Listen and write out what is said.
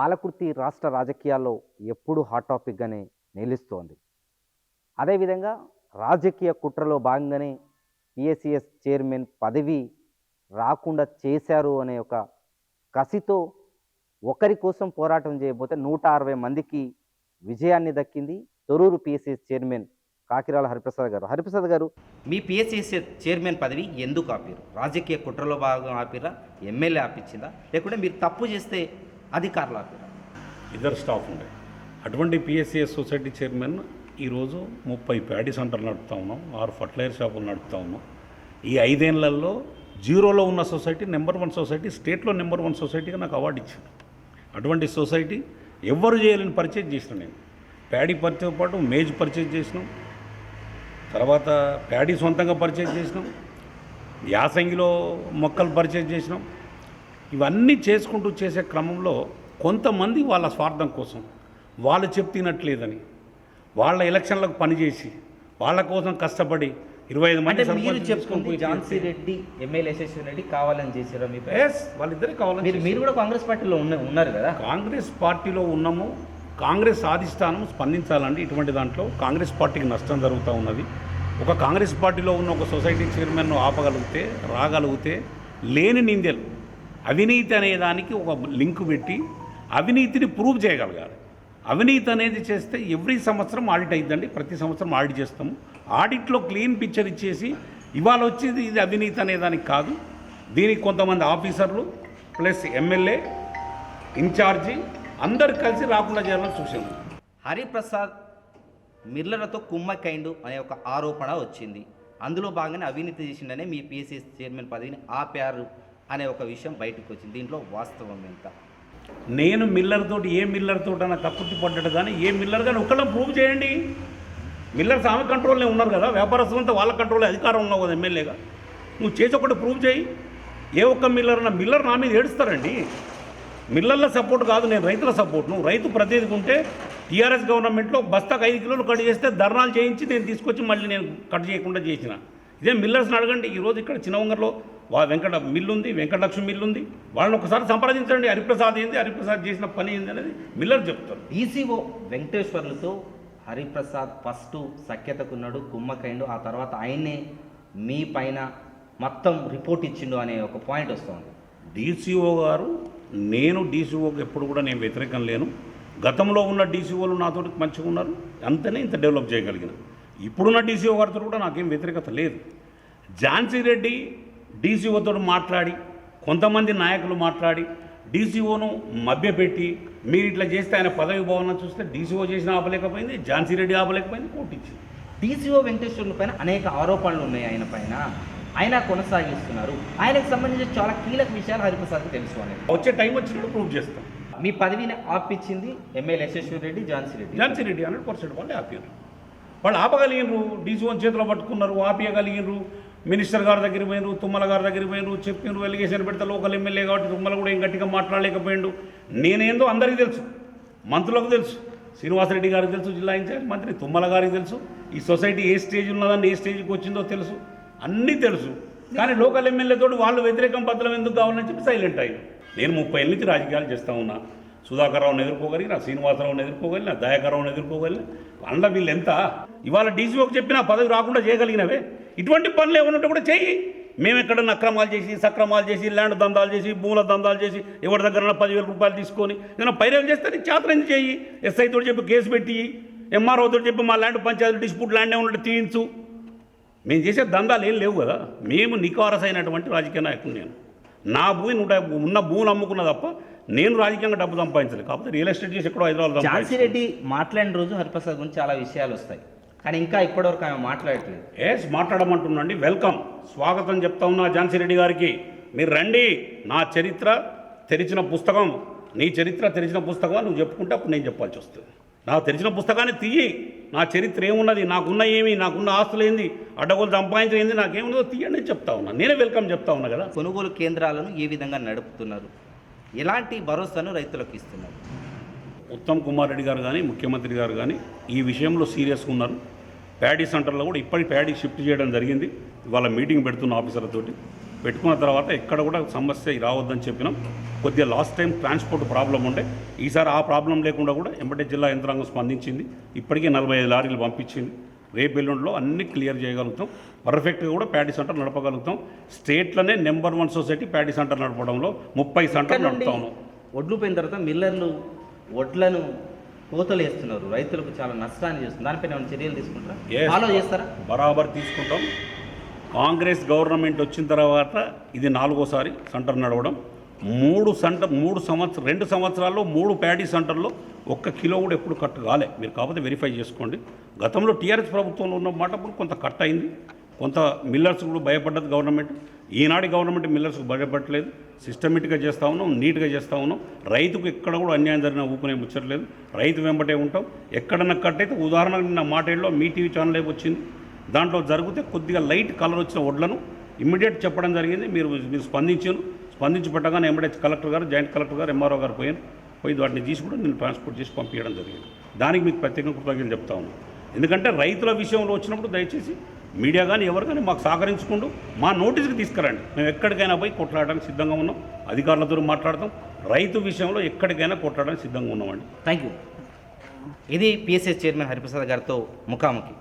పాలకుర్తి రాష్ట్ర రాజకీయాల్లో ఎప్పుడూ హాట్ టాపిక్గానే నిలుస్తోంది. అదేవిధంగా రాజకీయ కుట్రలో భాగంగానే పిఎస్సిఎస్ చైర్మన్ పదవి రాకుండా చేశారు అనే ఒక కసితో ఒకరి కోసం పోరాటం చేయబోతే నూట అరవై మందికి విజయాన్ని దక్కింది తొరూరు పిఎస్సిఎస్ చైర్మన్ కాకిరాల హరిప్రసాద్ గారు. హరిప్రసాద్ గారు మీ పిఎస్సిఎస్ చైర్మన్ పదవి ఎందుకు ఆపారు? రాజకీయ కుట్రలో భాగం ఆపిరా ఎమ్మెల్యే ఆపించిందా? లేకుంటే మీరు తప్పు చేస్తే అధికారులు ఇద్దరు స్టాఫ్ ఉండే. అటువంటి పిఎస్సిఎస్ సొసైటీ చైర్మన్ ఈరోజు ముప్పై ప్యాడీ సెంటర్ నడుపుతా ఉన్నాం ఆరు ఫర్టిలైజర్ షాపులు నడుపుతా ఉన్నాం. ఈ ఐదేళ్ళలో జీరోలో ఉన్న సొసైటీ నెంబర్ వన్ సొసైటీ స్టేట్లో నెంబర్ వన్ సొసైటీగా నాకు అవార్డు ఇచ్చింది. అటువంటి సొసైటీ ఎవ్వరు చేయలేని పర్చేజ్ చేసిన నేను. ప్యాడీ పర్చేతో పాటు మేజ్ పర్చేజ్ చేసినాం. తర్వాత ప్యాడీ సొంతంగా పర్చేజ్ చేసినాం. యాసంగిలో మొక్కలు పర్చేజ్ చేసినాం. ఇవన్నీ చేసుకుంటూ చేసే క్రమంలో కొంతమంది వాళ్ళ స్వార్థం కోసం వాళ్ళు చెప్తినట్లేదని వాళ్ళ ఎలక్షన్లకు పనిచేసి వాళ్ళ కోసం కష్టపడి ఇరవై ఐదు మంది మీరు పోయి ఝాన్సీ రెడ్డి ఎమ్మెల్యే యశస్వి రెడ్డి కావాలని చేసారా మీ? Yes, వాళ్ళిద్దరే కావాలని మీరు మీరు కూడా కాంగ్రెస్ పార్టీలో ఉన్న ఉన్నారు కదా? కాంగ్రెస్ పార్టీలో ఉన్నాము. కాంగ్రెస్ అధిష్టానం స్పందించాలండి. ఇటువంటి దాంట్లో కాంగ్రెస్ పార్టీకి నష్టం జరుగుతూ ఉన్నది. ఒక కాంగ్రెస్ పార్టీలో ఉన్న ఒక సొసైటీ చైర్మన్ను ఆపగలిగితే రాగలిగితే లేని నిందెలు. అవినీతి అనే దానికి ఒక లింక్ పెట్టి అవినీతిని ప్రూవ్ చేయగలగాలి. అవినీతి అనేది చేస్తే ఎవ్రీ సంవత్సరం ఆడిట్ అయిద్దండి ప్రతి సంవత్సరం ఆడిట్ చేస్తాము. ఆడిట్లో క్లీన్ పిక్చర్ ఇచ్చేసి ఇవాళ వచ్చేది ఇది అవినీతి అనే దానికి కాదు. దీనికి కొంతమంది ఆఫీసర్లు ప్లస్ ఎమ్మెల్యే ఇన్ఛార్జి అందరు కలిసి రాకుండా చేయాలని చూసాము హరిప్రసాద్ మిర్లర్లతో కుమ్మకైండు అనే ఒక ఆరోపణ వచ్చింది. అందులో భాగంగానే అవినీతి చేసిండనే మీ పిఎస్సి చైర్మన్ పదవిని ఆపారు. అనే ఒక విషయం బయటకు వచ్చింది దీంట్లో వాస్తవం ఎంత? నేను మిల్లర్ తోటి ఏ మిల్లర్ తోటి అన్న కక్కుర్తి పడ్డాడు కానీ ఏ మిల్లర్ కానీ ఒకళ్ళని ప్రూవ్ చేయండి. మిల్లర్స్ ఆమె కంట్రోల్నే ఉన్నారు కదా వ్యాపారస్తులంతా వాళ్ళ కంట్రోల్ అధికారం ఉన్నావు కదా ఎమ్మెల్యేగా. నువ్వు చేసి ఒకటి ప్రూవ్ చేయి. ఏ ఒక్క మిల్లర్ అన్న మిల్లర్ నా మీద ఏడుస్తారండి. మిల్లర్ల సపోర్ట్ కాదు నేను రైతుల సపోర్ట్ నువ్వు రైతు ప్రతినిధికి ఉంటే టీఆర్ఎస్ గవర్నమెంట్లో బస్తాకు ఐదు కిలోలు కట్ చేస్తే ధర్నాలు చేయించి నేను తీసుకొచ్చి మళ్ళీ నేను కట్ చేయకుండా చేసిన. ఇదే మిల్లర్స్ని అడగండి. ఈరోజు ఇక్కడ చిన్నవంగర్లో వా వెంకట మిల్లు ఉంది వెంకటలక్ష్మి మిల్లు ఉంది వాళ్ళని ఒకసారి సంప్రదించండి హరిప్రసాద్ ఏంది హరిప్రసాద్ చేసిన పని ఏంది అనేది మిల్లర్ చెప్తారు. డీసీఓ వెంకటేశ్వర్లతో హరిప్రసాద్ ఫస్ట్ సఖ్యతకున్నాడు కుమ్మకైండు ఆ తర్వాత ఆయన్నే మీ పైన మొత్తం రిపోర్ట్ ఇచ్చిండు అనే ఒక పాయింట్ వస్తుంది. డీసీఓ గారు నేను డీసీఓకి ఎప్పుడు కూడా నేను వ్యతిరేకం లేను. గతంలో ఉన్న డీసీఓలు నాతో మంచిగా ఉన్నారు. అంతనే ఇంత డెవలప్ చేయగలిగిన. ఇప్పుడున్న డీసీఓ గారితో కూడా నాకేం వ్యతిరేకత లేదు. ఝాన్సీ రెడ్డి డీసీఓతో మాట్లాడి కొంతమంది నాయకులు మాట్లాడి డీసీఓను మభ్యపెట్టి మీరు ఇట్లా చేస్తే ఆయన పదవి భవనం చూస్తే డీసీఓ చేసిన ఆపలేకపోయింది ఝాన్సీ రెడ్డి ఆపలేకపోయింది కోర్టు ఇచ్చింది డీసీఓ వెంకటేశ్వర్ల పైన అనేక ఆరోపణలు ఉన్నాయి ఆయన పైన. ఆయన కొనసాగిస్తున్నారు. ఆయనకు సంబంధించిన చాలా కీలక విషయాలు హరిప్రసాద్కి తెలుసు వచ్చే టైం వచ్చినప్పుడు ప్రూవ్ చేస్తాం. మీ పదవిని ఆపించింది MLA Yashaswi Reddy Jhansi Reddy. Jhansi Reddy hundred percent వాళ్ళు ఆపారు. వాళ్ళు ఆపగలిగినరు డీసీఓన్ చేతిలో పట్టుకున్నారు ఆపేయగలిగినరు మినిస్టర్ గారి దగ్గర పోయినరు తుమ్మల గారి దగ్గర పోయినరు చెప్పినరు ఎలిగేషన్ పెడితే లోకల్ ఎమ్మెల్యే కాబట్టి తుమ్మల కూడా ఏం గట్టిగా మాట్లాడలేకపోయిండు. నేనేందో అందరికీ తెలుసు మంత్రులకు తెలుసు శ్రీనివాసరెడ్డి గారికి తెలుసు జిల్లా ఇన్ఛార్జ్ మంత్రి తుమ్మల గారికి తెలుసు ఈ సొసైటీ ఏ స్టేజ్ ఉన్నదని ఏ స్టేజ్కి వచ్చిందో తెలుసు అన్నీ తెలుసు. కానీ లోకల్ ఎమ్మెల్యేతో వాళ్ళు వ్యతిరేకం పత్రం ఎందుకు కావాలని చెప్పి సైలెంట్ అయ్యారు. నేను ముప్పై ఏళ్ళ నుంచి రాజకీయాలు చేస్తా ఉన్నా. సుధాకర్రావుని ఎదుర్కోగలిగిన శ్రీనివాసరావుని ఎదుర్కోగలిగిన దయాకర్రావుని ఎదుర్కోగలిగిన అందులో వీళ్ళు ఎంత? ఇవాళ డీసీఓకి చెప్పిన పదవి రాకుండా చేయగలిగినవే. ఇటువంటి పనులు ఏమైనా ఉంటే కూడా చెయ్యి. మేము ఎక్కడన్నా అక్రమాలు చేసి సక్రమాలు చేసి ల్యాండ్ దందాలు చేసి భూముల దందాలు చేసి ఎవరి దగ్గర పదివేల రూపాయలు తీసుకొని ఏదైనా పైరలు చేస్తే నీ చేతనం చెయ్యి. ఎస్ఐ తోటి చెప్పి కేసు పెట్టి ఎంఆర్ఓ తోటి చెప్పి మా ల్యాండ్ పంచాయతీ డిస్ప్యూట్ ల్యాండ్ ఏమన్నట్టు తీయించు. మేము చేసే దందాలు ఏం లేవు కదా. మేము నికారసైనటువంటి రాజకీయ నాయకుడు నేను. నా భూమి నూట ఉన్న భూములు అమ్ముకున్న తప్ప నేను రాజకీయంగా డబ్బు సంపాదించలేదు. కాకపోతే రియల్ ఎస్టేట్ చేసి ఎక్కడో హైదరాబాద్. రెడ్డి మాట్లాడిన రోజు హరిప్రసాద్ గురించి చాలా విషయాలు వస్తాయి. కానీ ఇంకా ఇప్పటివరకు ఆమె మాట్లాడట్లేదు. ఎస్ మాట్లాడమంటున్నాండి వెల్కమ్ స్వాగతం చెప్తా ఉన్నా ఝాన్సీ రెడ్డి గారికి. మీరు రండి. నా చరిత్ర తెరిచిన పుస్తకం నీ చరిత్ర తెరిచిన పుస్తకం నువ్వు చెప్పుకుంటే అప్పుడు నేను చెప్పాల్సి వస్తుంది. నా తెరిచిన పుస్తకాన్ని తీయి. నా చరిత్ర ఏమున్నది? నాకున్న ఏమి? నాకున్న ఆస్తులు ఏంది? అడ్డగోలు సంపాదించిన ఏంది? నాకేమున్నదో తీయండి చెప్తా ఉన్నా. నేనే వెల్కమ్ చెప్తా ఉన్నా కదా. కొనుగోలు కేంద్రాలను ఏ విధంగా నడుపుతున్నారు? ఎలాంటి భరోసాను రైతులకు ఇస్తున్నారు? ఉత్తమ్ కుమార్ రెడ్డి గారు కానీ ముఖ్యమంత్రి గారు కానీ ఈ విషయంలో సీరియస్గా ఉన్నారు. ప్యాడీ సెంటర్లో కూడా ఇప్పటి ప్యాడీ షిఫ్ట్ చేయడం జరిగింది. ఇవాళ మీటింగ్ పెడుతున్న ఆఫీసర్లతోటి. పెట్టుకున్న తర్వాత ఎక్కడ కూడా సమస్య రావద్దని చెప్పినాం. కొద్దిగా లాస్ట్ టైం ట్రాన్స్పోర్ట్ ప్రాబ్లం ఉండే. ఈసారి ఆ ప్రాబ్లం లేకుండా కూడా ఎంబటే జిల్లా యంత్రాంగం స్పందించింది. ఇప్పటికే నలభై ఐదు లారీలు పంపించింది. రేపు ఎల్లుండిలో అన్ని క్లియర్ చేయగలుగుతాం. పర్ఫెక్ట్గా కూడా ప్యాడీ సెంటర్ నడపగలుగుతాం. స్టేట్లోనే number one society paddy centre నడపడంలో ముప్పై సెంటర్ ఇక్కడ నుండి నడుపుతాను ఒడ్లు పోయిన తర్వాత మిల్లర్లు వడ్లను కోతలు వేస్తున్నారు. రైతులకు చాలా నష్టాన్ని చేస్తుంది. దానిపైన ఏమైనా చర్యలు తీసుకుంటారా. ఫాలో చేస్తారా? బరాబర్ తీసుకుంటాం. కాంగ్రెస్ గవర్నమెంట్ వచ్చిన తర్వాత ఇది నాలుగోసారి సెంటర్ నడవడం. మూడు సెంటర్ మూడు సంవత్సరం రెండు సంవత్సరాల్లో మూడు ప్యాడీ సెంటర్లో ఒక్క కిలో కూడా ఎప్పుడు కట్ కాలే. మీరు కాకపోతే వెరిఫై చేసుకోండి. గతంలో టీఆర్ఎస్ ప్రభుత్వంలో ఉన్న మాట అప్పుడు కొంత కట్ అయింది. కొంత మిల్లర్స్ కూడా భయపడ్డది గవర్నమెంట్. ఈనాటి గవర్నమెంట్ మిల్లర్స్కు భయపడలేదు సిస్టమేటిక్గా చేస్తూ ఉన్నాం నీట్గా చేస్తూ ఉన్నాం. రైతుకు ఎక్కడ కూడా అన్యాయం జరిగిన ఊపునే ముచ్చట్లేదు. రైతు వెంబటే ఉంటాం. ఎక్కడన్నా కట్టయితే ఉదాహరణకు నిన్న మాటల్లో మీ టీవీ ఛానల్ వచ్చింది. దాంట్లో జరిగితే కొద్దిగా లైట్ కలర్ వచ్చిన వడ్లను ఇమ్మీడియట్ చెప్పడం జరిగింది. మీరు మీరు స్పందించారు. స్పందించి పెట్టగానే ఎమ్మడే కలెక్టర్ గారు జాయింట్ కలెక్టర్ గారు ఎంఆర్ఓ గారు పోయాను పోయి వాటిని తీసి కూడా నేను ట్రాన్స్పోర్ట్ చేసి పంపించడం జరిగింది. దానికి మీకు ప్రత్యేకంగా కృతజ్ఞతలు చెప్తా ఉన్నాను. ఎందుకంటే రైతుల విషయంలో వచ్చినప్పుడు దయచేసి మీడియా కానీ ఎవరు కానీ మాకు సహకరించుకుంటూ మా నోటీస్కి తీసుకురండి. మేము ఎక్కడికైనా పోయి కొట్లాడడానికి సిద్ధంగా ఉన్నాం. అధికారులతో మాట్లాడతాం. రైతు విషయంలో ఎక్కడికైనా కొట్లాడడానికి సిద్ధంగా ఉన్నామండి. థ్యాంక్ యూ ఇది పిఎస్ఎస్ చైర్మన్ హరిప్రసాద్ గారితో ముఖాముఖి.